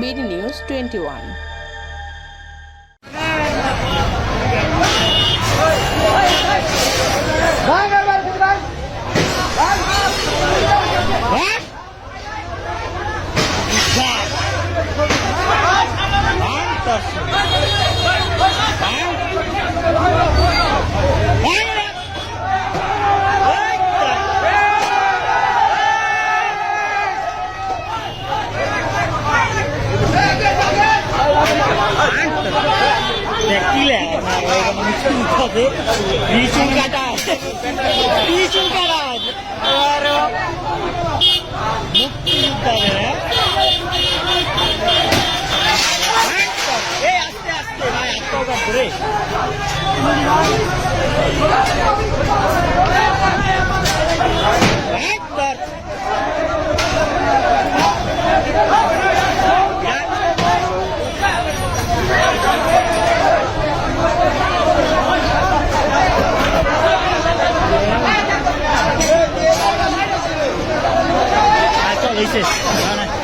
BD news twenty one What? বিচুল কাটা বিচুল কাটা আর মুক্তি যুদ্ধে এই আস্তে আস্তে ভাই 来来。